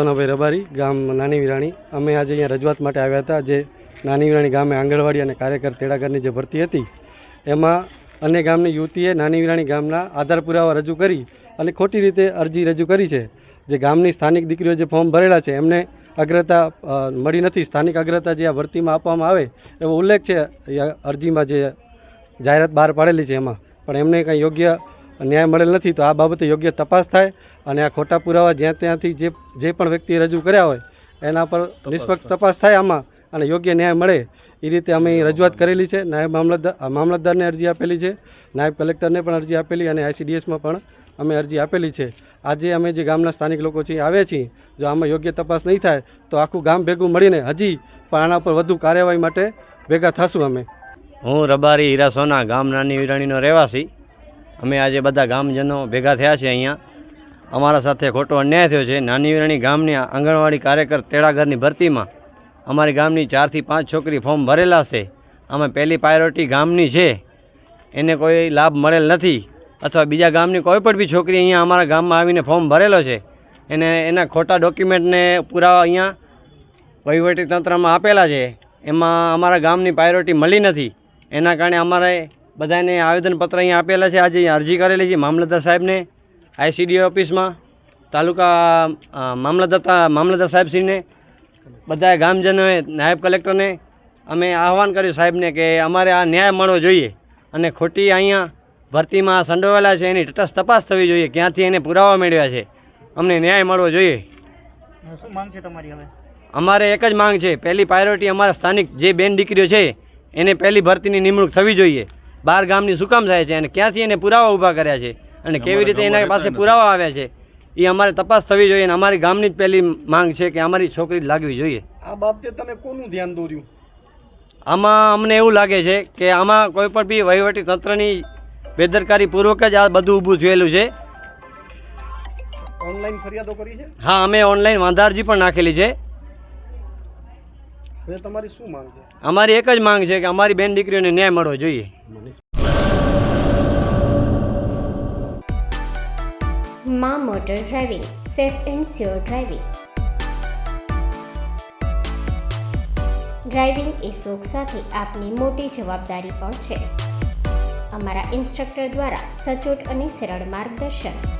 સોનાભાઈ રબારી, ગામ નાની વિરાણી. અમે આજે અહીંયા રજૂઆત માટે આવ્યા હતા. જે નાની વિરાણી ગામે આંગણવાડી અને કાર્યકર તેડાગરની જે ભરતી હતી, એમાં અન્ય ગામની યુવતીએ નાની વિરાણી ગામના આધાર પુરાવા રજૂ કરી અને ખોટી રીતે અરજી રજૂ કરી છે. જે ગામની સ્થાનિક દીકરીઓ જે ફોર્મ ભરેલા છે, એમને અગ્રતા મળી નથી. સ્થાનિક અગ્રતા જે આ ભરતીમાં આપવામાં આવે, એવો ઉલ્લેખ છે. અરજીમાં જે જાહેરાત બહાર પાડેલી છે એમાં. પણ એમને કંઈ યોગ્ય ન્યાય મળેલ નથી તો આ બાબતે યોગ્ય તપાસ થાય અને આ ખોટા પુરાવા જ્યાં ત્યાંથી જે જે પણ વ્યક્તિએ રજૂ કર્યા હોય એના પર નિષ્પક્ષ તપાસ થાય આમાં અને યોગ્ય ન્યાય મળે. એ રીતે અમે રજૂઆત કરેલી છે. નાયબ મામલતદાર મામલતદારને અરજી આપેલી છે. નાયબ કલેક્ટરને પણ અરજી આપેલી અને આઈસીડીએસમાં પણ અમે અરજી આપેલી છે. આજે અમે જે ગામના સ્થાનિક લોકો છીએ આવ્યા છીએ. જો આમાં યોગ્ય તપાસ નહીં થાય તો આખું ગામ ભેગું મળીને હજી પણ આના પર વધુ કાર્યવાહી માટે ભેગા થશું અમે. હું રબારી હીરા સોના ગામ નાની વિરાણીનો રહેવાસી. અમે આજે બધા ગામજનો ભેગા થયા છે અહીંયા. અમારા સાથે ખોટો અન્યાય થયો છે. નાની વિરાણી ગામની આંગણવાડી કાર્યકર તેડાગરની ભરતીમાં અમારી ગામની ચારથી પાંચ છોકરી ફોર્મ ભરેલા છે. અમે પહેલી પ્રાયોરિટી ગામની છે. એને કોઈ લાભ મળેલ નથી. અથવા બીજા ગામની કોઈ પણ બી છોકરી અહીંયા અમારા ગામમાં આવીને ફોર્મ ભરેલો છે. એને એના ખોટા ડોક્યુમેન્ટને પુરાવા અહીંયા તંત્રમાં આપેલા છે. એમાં અમારા ગામની પ્રાયોરિટી મળી નથી. એના કારણે અમારે બધાને આવેદનપત્ર અહીંયા આપેલા છે. આજે અહીંયા અરજી કરેલી છે મામલતદાર સાહેબને આઈસીડીઓ ઓફિસમાં તાલુકા મામલતદાર મામલતદાર સાહેબશ્રીને બધા ગામજનોએ નાયબ કલેક્ટરને અમે આહવાન કર્યું સાહેબને કે અમારે આ ન્યાય મળવો જોઈએ અને ખોટી અહીંયા ભરતીમાં સંડોવાયેલા છે એની તટસ્થ તપાસ થવી જોઈએ. ક્યાંથી એને પુરાવા મેળવ્યા છે. અમને ન્યાય મળવો જોઈએ. શું માંગ છે તમારી હવે? અમારે એક જ માંગ છે. પહેલી પ્રાયોરિટી અમારા સ્થાનિક જે બેન દીકરીઓ છે એને પહેલી ભરતીની નિમણૂક થવી જોઈએ. બહાર ગામની શું કામ થાય છે અને ક્યાંથી એને પુરાવા ઊભા કર્યા છે અને કેવી રીતે એના પાસે પુરાવા આવ્યા છે એ અમારે તપાસ થવી જોઈએ અને અમારી ગામની જ પહેલી માંગ છે કે અમારી છોકરી જ લાગવી જોઈએ. આ બાબતે તમે કોનું ધ્યાન દોર્યું? આમાં અમને એવું લાગે છે કે આમાં કોઈ પણ બી વહીવટી તંત્રની બેદરકારી પૂર્વક જ આ બધું ઊભું થયેલું છે. ઓનલાઈન ફરિયાદો કરી છે? હા અમે ઓનલાઈન વાંધારજી પણ નાખેલી છે. તમારી શું માંગ છે? અમારી એક જ માંગ છે કે અમારી બેન દીકરીઓને ન્યાય મળવો જોઈએ. મા motor driving safe and sure driving. Driving એ શોખ સાથે આપની મોટી જવાબદારી પણ છે. અમારા ઇન્સ્ટ્રક્ટર દ્વારા સચોટ અને સરળ માર્ગદર્શન.